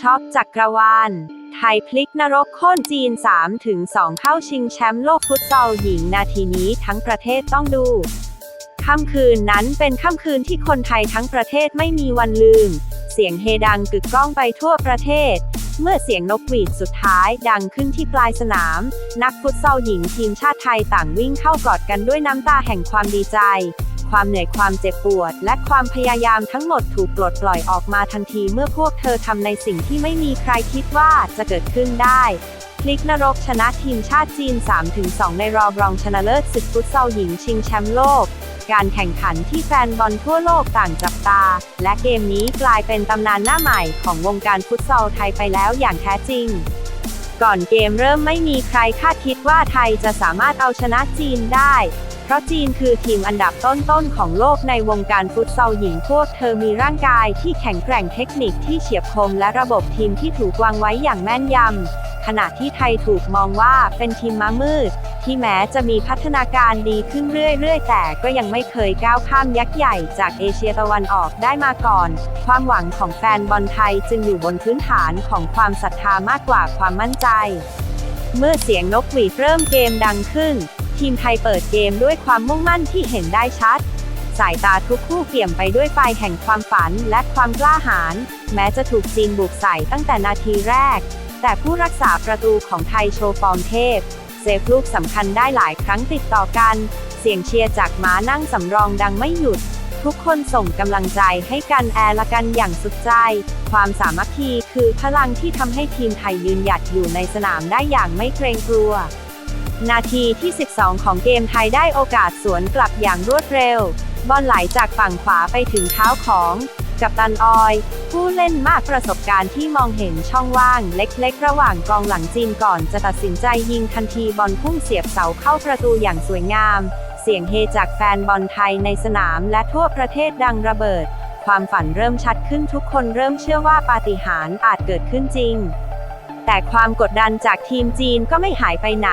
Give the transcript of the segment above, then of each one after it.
ช็อกจักรวาล ไทยพลิกนรกโค่นจีน3ถึง2เข้าชิงแชมป์โลกฟุตซอลหญิงนาทีนี้ทั้งประเทศต้องดูค่ำคืนนั้นเป็นค่ำคืนที่คนไทยทั้งประเทศไม่มีวันลืม เสียงเฮดังกึกก้องไปทั่วประเทศ เมื่อเสียงนกหวีดสุดท้ายดังขึ้นที่ปลายสนาม นักฟุตซอลหญิงทีมชาติไทยต่างวิ่งเข้ากอดกันด้วยน้ำตาแห่งความดีใจ ความเหนื่อยความเจ็บปวด และความพยายามทั้งหมดถูกปลดปล่อยออกมาทันทีเมื่อพวกเธอทำในสิ่งที่ไม่มีใครคิดว่าจะเกิดขึ้นได้พลิกนรกชนะทีมชาติจีน 3-2 ในรอบรองชนะเลิศศึกฟุตซอลหญิงชิงแชมป์โลก การแข่งขันที่แฟนบอลทั่วโลกต่างจับตา และเกมนี้กลายเป็นตำนานหน้าใหม่ของวงการฟุตซอลไทยไปแล้วอย่างแท้จริง ก่อนเกมเริ่มไม่มีใครคาดคิดว่าไทยจะสามารถเอาชนะจีนได้ เพราะจีนคือทีมอันดับต้นๆของโลกในวงการฟุตซอลหญิงพวกเธอมีร่างกายที่แข็งแกร่งเทคนิคที่เฉียบคมและระบบทีมที่ถูกวางไว้อย่างแม่นยำ ขณะที่ไทยถูกมองว่าเป็นทีมม้ามืด ที่แม้จะมีพัฒนาการดีขึ้นเรื่อยๆ แต่ก็ยังไม่เคยก้าวข้ามยักษ์ใหญ่จากเอเชียตะวันออกได้มาก่อน ความหวังของแฟนบอลไทยจึงอยู่บนพื้นฐานของความศรัทธามากกว่าความมั่นใจ เมื่อเสียงนกหวีดเริ่มเกมดังขึ้น ทีมไทยเปิดเกมด้วยความมุ่งมั่นที่เห็นได้ชัด สายตาทุกคู่เปี่ยมไปด้วยไฟแห่งความฝันและความกล้าหาญแม้จะถูกจีนบุกใส่ตั้งแต่นาทีแรก แต่ผู้รักษาประตูของไทยโชว์ฟอร์มเทพ เซฟลูกสำคัญได้หลายครั้งติดต่อกัน เสียงเชียร์จากม้านั่งสำรองดังไม่หยุดทุกคนส่งกำลังใจให้กันแอร์ละกันอย่างสุดใจ ความสามัคคีคือพลังที่ทำให้ทีมไทยยืนหยัดอยู่ในสนามได้อย่างไม่เกรงกลัว นาทีที่ 12 ของเกมไทยได้โอกาสสวนกลับอย่างรวดเร็ว บอลไหลจากฝั่งขวาไปถึงเท้าของกัปตันออย ผู้เล่นมากประสบการณ์ที่มองเห็นช่องว่างเล็กๆ ระหว่างกองหลังจีนก่อนจะตัดสินใจยิงทันทีบอลพุ่งเสียบเสาเข้าประตูอย่างสวยงาม เสียงเฮจากแฟนบอลไทยในสนามและทั่วประเทศดังระเบิด ความฝันเริ่มชัดขึ้นทุกคนเริ่มเชื่อว่าปาฏิหาริย์อาจเกิดขึ้นจริง แต่ความกดดันจากทีมจีนก็ไม่หายไปไหน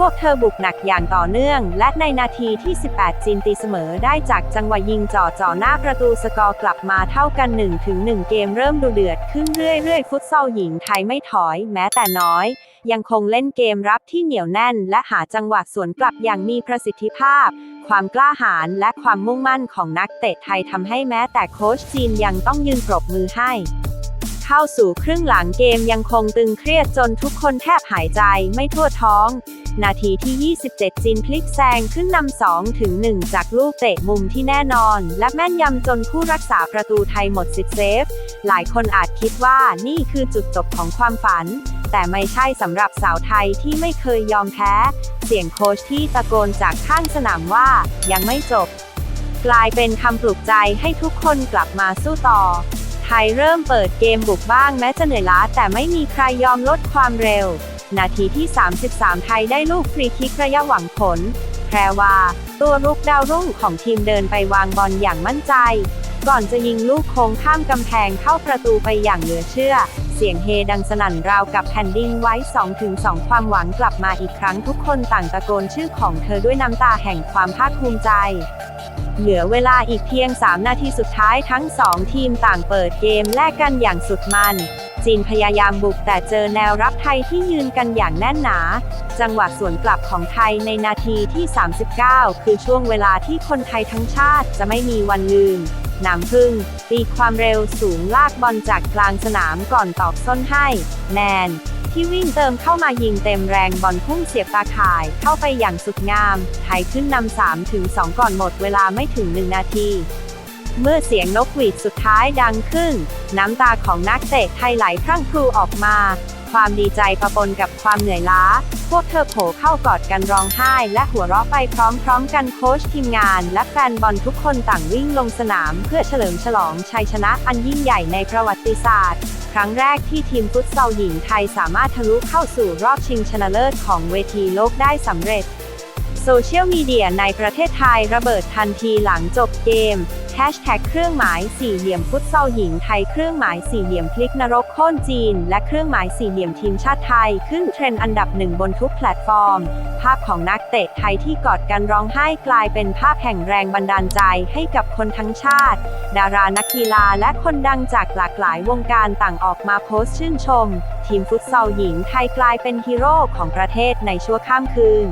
พวกเธอบุกหนักอย่างต่อเนื่อง และในนาทีที่ 18 จีนตีเสมอได้จากจังหวะยิงจ่อจ่อหน้าประตูสกอร์กลับมาเท่ากัน1ถึง1เกมเริ่มดูเดือดขึ้นเรื่อยๆ ฟุตซอลหญิงไทยไม่ถอยแม้แต่น้อย ยังคงเล่นเกมรับที่เหนียวแน่น และหาจังหวะสวนกลับอย่างมีประสิทธิภาพ ความกล้าหาญและความมุ่งมั่นของนักเตะไทยทำให้แม้แต่โค้ชจีนยังต้องยืนปรบมือให้เข้าสู่ครึ่งหลังเกมยังคงตึงเครียดจนทุกคนแทบหายใจไม่ทั่วท้อง นาทีที่ 27จีนพลิกแซงขึ้นนำ2ถึง1จากลูกเตะมุมที่แน่นอน และแม่นยำจนผู้รักษาประตูไทยหมดสิทธิ์เซฟ หลายคนอาจคิดว่านี่คือจุดจบของความฝัน แต่ไม่ใช่สำหรับสาวไทยที่ไม่เคยยอมแพ้ เสียงโค้ชที่ตะโกนจากข้างสนามว่ายังไม่จบ กลายเป็นคำปลุกใจให้ทุกคนกลับมาสู้ต่อไทยเริ่มเปิดเกมบุกบ้างแม้จะเหนื่อยล้าแต่ไม่มีใครยอมลดความเร็ว นาทีที่ 33 ไทยได้ลูกฟรีคิกระยะหวังผล แพรว่าตัวรุกดาวรุ่งของทีมเดินไปวางบอลอย่างมั่นใจ ก่อนจะยิงลูกโค้งข้ามกำแพงเข้าประตูไปอย่างเหลือเชื่อ เสียงเฮดังสนั่นราวกับแผ่นดินไว้ 2-2 ความหวังกลับมาอีกครั้งทุกคนต่างตะโกนชื่อของเธอด้วยน้ำตาแห่งความภาคภูมิใจเหลือเวลาอีกเพียง 3 นาทีสุดท้ายทั้ง 2 ทีมต่างเปิดเกมแลกกันอย่างสุดมัน จีนพยายามบุกแต่เจอแนวรับไทยที่ยืนกันอย่างแน่นหนา จังหวะสวนกลับของไทยในนาทีที่ 39 คือช่วงเวลาที่คนไทยทั้งชาติจะไม่มีวันลืมน้ำพึ่งปีความเร็วสูงลากบอลจากกลางสนามก่อนตอกส้นให้ แนน ที่วิ่งเติมเข้ามายิงเต็มแรงบอลพุ่งเสียบตาข่ายเข้าไปอย่างสุดงาม ไทยขึ้นนำ3ถึง2ก่อนหมดเวลาไม่ถึง 1 นาที เมื่อเสียงนกหวีดสุดท้ายดังขึ้น น้ำตาของนักเตะไทยไหลพรั่งพรูออกมา ความดีใจปะปนกับความเหนื่อยล้า พวกเธอโผล่เข้ากอดกันร้องไห้ และหัวเราะไปพร้อมๆ กันโค้ชทีมงาน และแฟนบอลทุกคนต่างวิ่งลงสนาม เพื่อเฉลิมฉลองชัยชนะอันยิ่งใหญ่ในประวัติศาสตร์ครั้งแรกที่ทีมฟุตซอลหญิงไทยสามารถทะลุเข้าสู่รอบชิงชนะเลิศของเวทีโลกได้สำเร็จ โซเชียลมีเดียในประเทศไทยระเบิดทันทีหลังจบเกมแฮชแท็กเครื่องหมายสี่เหลี่ยมฟุตซอลหญิงไทยเครื่องหมายสี่เหลี่ยมพลิกนรกโค่นจีน และเครื่องหมายสี่เหลี่ยมทีมชาติไทย ขึ้นเทรนด์อันดับหนึ่งบนทุกแพลตฟอร์ม ภาพของนักเตะไทยที่กอดกันร้องไห้กลายเป็นภาพแห่งแรงบันดาลใจให้กับคนทั้งชาติ ดารานักกีฬาและคนดังจากหลากหลายวงการต่างออกมาโพสต์ชื่นชม ทีมฟุตซอลหญิงไทยกลายเป็นฮีโร่ของประเทศในชั่วข้ามคืน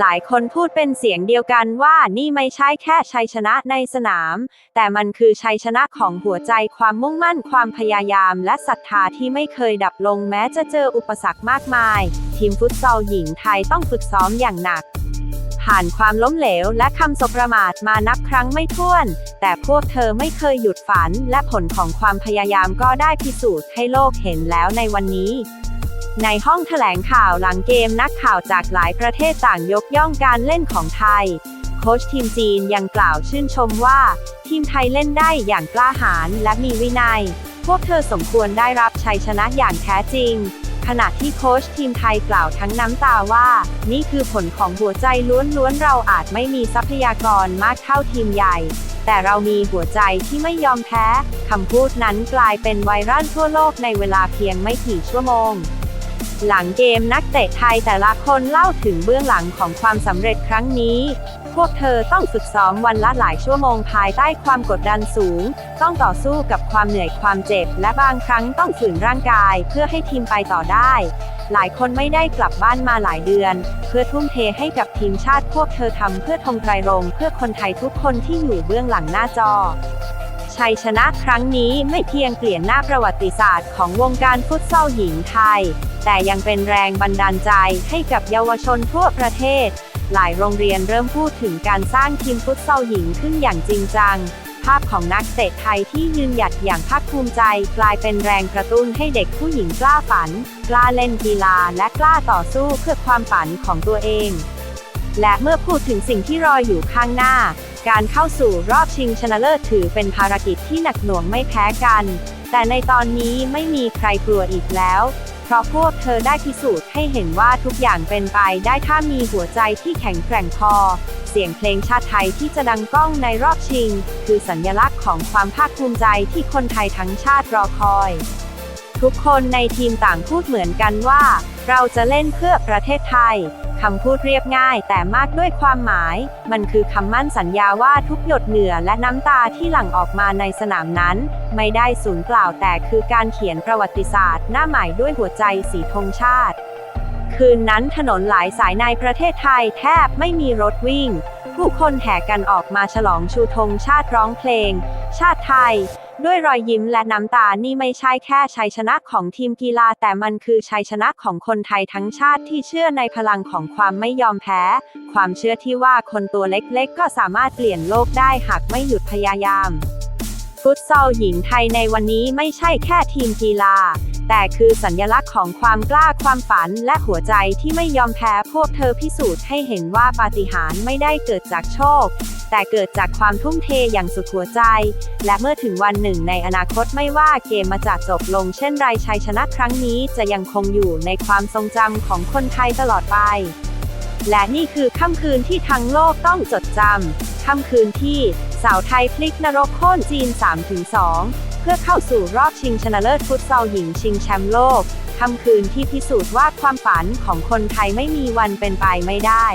หลายคนพูดเป็นเสียงเดียวกันว่านี่ไม่ใช่แค่ชัยชนะในสนาม แต่มันคือชัยชนะของหัวใจความมุ่งมั่นความพยายาม และศรัทธาที่ไม่เคยดับลงแม้จะเจออุปสรรคมากมาย ทีมฟุตซอลหญิงไทยต้องฝึกซ้อมอย่างหนัก ผ่านความล้มเหลวและคำสบประมาทมานับครั้งไม่ถ้วน แต่พวกเธอไม่เคยหยุดฝัน และผลของความพยายามก็ได้พิสูจน์ให้โลกเห็นแล้วในวันนี้ ในห้องแถลงข่าวหลังเกมนักข่าวจากหลายประเทศต่างยกย่องการเล่นของไทย โค้ชทีมจีนยังกล่าวชื่นชมว่า ทีมไทยเล่นได้อย่างกล้าหาญและมีวินัย พวกเธอสมควรได้รับชัยชนะอย่างแท้จริง ขณะที่โค้ชทีมไทยกล่าวทั้งน้ำตาว่า นี่คือผลของหัวใจล้วนๆเราอาจไม่มีทรัพยากรมากเท่าทีมใหญ่ แต่เรามีหัวใจที่ไม่ยอมแพ้คำพูดนั้นกลายเป็นไวรัลทั่วโลกในเวลาเพียงไม่กี่ชั่วโมง หลังเกมนักเตะไทยแต่ละคนเล่าถึงเบื้องหลังของความสำเร็จครั้งนี้ พวกเธอต้องฝึกซ้อมวันละหลายชั่วโมงภายใต้ความกดดันสูง ต้องต่อสู้กับความเหนื่อยความเจ็บ และบางครั้งต้องฝืนร่างกายเพื่อให้ทีมไปต่อได้ หลายคนไม่ได้กลับบ้านมาหลายเดือน เพื่อทุ่มเทให้กับทีมชาติพวกเธอทำเพื่อธงไตรรงเพื่อคนไทยทุกคนที่อยู่เบื้องหลังหน้าจอ ชัยชนะครั้งนี้ไม่เพียงเปลี่ยนหน้าประวัติศาสตร์ของวงการฟุตซอลหญิงไทย แต่ยังเป็นแรงบันดาลใจให้กับเยาวชนทั่วประเทศ หลายโรงเรียนเริ่มพูดถึงการสร้างทีมฟุตซอลหญิงขึ้นอย่างจริงจัง ภาพของนักเตะไทยที่ยืนหยัดอย่างภาคภูมิใจ กลายเป็นแรงกระตุ้นให้เด็กผู้หญิงกล้าฝัน กล้าเล่นกีฬาและกล้าต่อสู้เพื่อความฝันของตัวเอง และเมื่อพูดถึงสิ่งที่รออยู่ข้างหน้า การเข้าสู่รอบชิงชนะเลิศถือเป็นภารกิจที่หนักหน่วงไม่แพ้กัน แต่ในตอนนี้ไม่มีใครกลัวอีกแล้ว เพราะพวกเธอได้พิสูจน์ให้เห็นว่าทุกอย่างเป็นไปได้ถ้ามีหัวใจที่แข็งแกร่งพอ เสียงเพลงชาติไทยที่จะดังก้องในรอบชิง คือสัญลักษณ์ของความภาคภูมิใจที่คนไทยทั้งชาติรอคอย ทุกคนในทีมต่างพูดเหมือนกันว่า เราจะเล่นเพื่อประเทศไทยคำพูดเรียบง่ายแต่มากด้วยความหมาย มันคือคำมั่นสัญญาว่าทุกหยดเหงื่อและน้ำตาที่หลั่งออกมาในสนามนั้น ไม่ได้สูญเปล่าแต่คือการเขียนประวัติศาสตร์ หน้าใหม่ด้วยหัวใจสีธงชาติ คืนนั้นถนนหลายสายในประเทศไทยแทบไม่มีรถวิ่ง ผู้คนแห่กันออกมาฉลองชูธงชาติร้องเพลง ชาติไทย ด้วยรอยยิ้มและน้ำตานี่ไม่ใช่แค่ชัยชนะของทีมกีฬา แต่มันคือชัยชนะของคนไทยทั้งชาติที่เชื่อในพลังของความไม่ยอมแพ้ ความเชื่อที่ว่าคนตัวเล็กๆ ก็สามารถเปลี่ยนโลกได้หากไม่หยุดพยายาม ฟุตซอลหญิงไทยในวันนี้ไม่ใช่แค่ทีมกีฬา แต่คือสัญลักษณ์ของความกล้าความฝันและหัวใจที่ไม่ยอมแพ้พวกเธอพิสูจน์ให้เห็นว่าปาฏิหาริย์ไม่ได้เกิดจากโชค แต่เกิดจากความทุ่มเทอย่างสุดหัวใจ และเมื่อถึงวันหนึ่งในอนาคตไม่ว่าเกมมาจากจบลงเช่นไรชัยชนะครั้งนี้จะยังคงอยู่ในความทรงจำของคนไทยตลอดไป และนี่คือค่ำคืนที่ทั้งโลกต้องจดจำค่ำคืนที่สาวไทยพลิกนรกโค่นจีน 3-2 เพื่อเข้าสู่รอบชิงชนะเลิศฟุตซอลหญิงชิงแชมป์โลกค่ำคืนที่พิสูจน์ว่าความฝันของคนไทยไม่มีวันเป็นไปไม่ได้